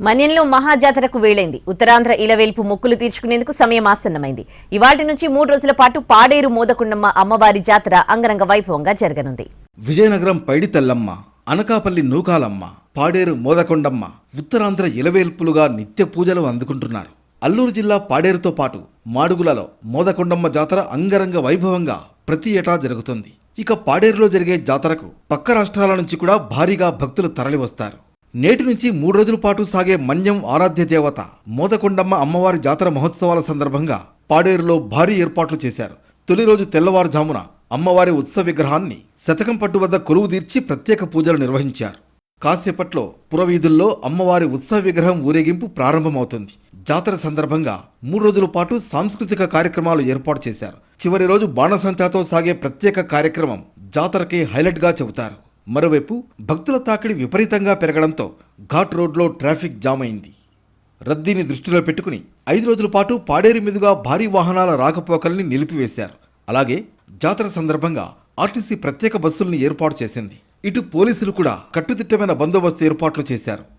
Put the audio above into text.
మన్యంలో మహాజాతరకు వేళైంది ఉత్తరాంధ్ర ఇలవేల్పు మొక్కులు తీర్చుకునేందుకు సమయం ఆసన్నమైంది. ఇవాటి నుంచి మూడు రోజుల పాటు పాడేరు మోదకుండమ్మ అమ్మవారి జాతర అంగరంగ వైభవంగా జరగనుంది. విజయనగరం పైడితల్లమ్మ అనకాపల్లి నూకాలమ్మ పాడేరు మోదకొండమ్మ ఉత్తరాంధ్ర ఇలవేల్పులుగా నిత్య పూజలు అందుకుంటున్నారు. అల్లూరు జిల్లా పాడేరుతో పాటు మాడుగులలో మోదకొండమ్మ జాతర అంగరంగ వైభవంగా ప్రతి ఏటా జరుగుతుంది. ఇక పాడేరులో జరిగే జాతరకు పక్క రాష్ట్రాల నుంచి కూడా భారీగా భక్తులు తరలివస్తారు. నేటి నుంచి మూడు రోజుల పాటు సాగే మన్యం ఆరాధ్య దేవత మోదకొండమ్మ అమ్మవారి జాతర మహోత్సవాల సందర్భంగా పాడేరులో భారీ ఏర్పాట్లు చేశారు. తొలి రోజు తెల్లవారుజామున అమ్మవారి ఉత్సవ విగ్రహాన్ని శతకం పట్టు వద్ద కొలువు తీర్చి ప్రత్యేక పూజలు నిర్వహించారు. కాసేపట్లో పురవీధుల్లో అమ్మవారి ఉత్సవ విగ్రహం ఊరేగింపు ప్రారంభమవుతుంది. జాతర సందర్భంగా మూడు రోజుల పాటు సాంస్కృతిక కార్యక్రమాలు ఏర్పాటు చేశారు. చివరి రోజు బాణసంచాతో సాగే ప్రత్యేక కార్యక్రమం జాతరకి హైలైట్గా చెబుతారు. మరోవైపు భక్తుల తాకిడి విపరీతంగా పెరగడంతో ఘాట్ రోడ్లో ట్రాఫిక్ జామ్ అయింది. రద్దీని దృష్టిలో పెట్టుకుని ఐదు రోజుల పాటు పాడేరు మీదుగా భారీ వాహనాల రాకపోకల్ని నిలిపివేశారు. అలాగే జాతర సందర్భంగా ఆర్టీసీ ప్రత్యేక బస్సుల్ని ఏర్పాటు చేసింది. ఇటు పోలీసులు కూడా కట్టుదిట్టమైన బందోబస్తు ఏర్పాట్లు చేశారు.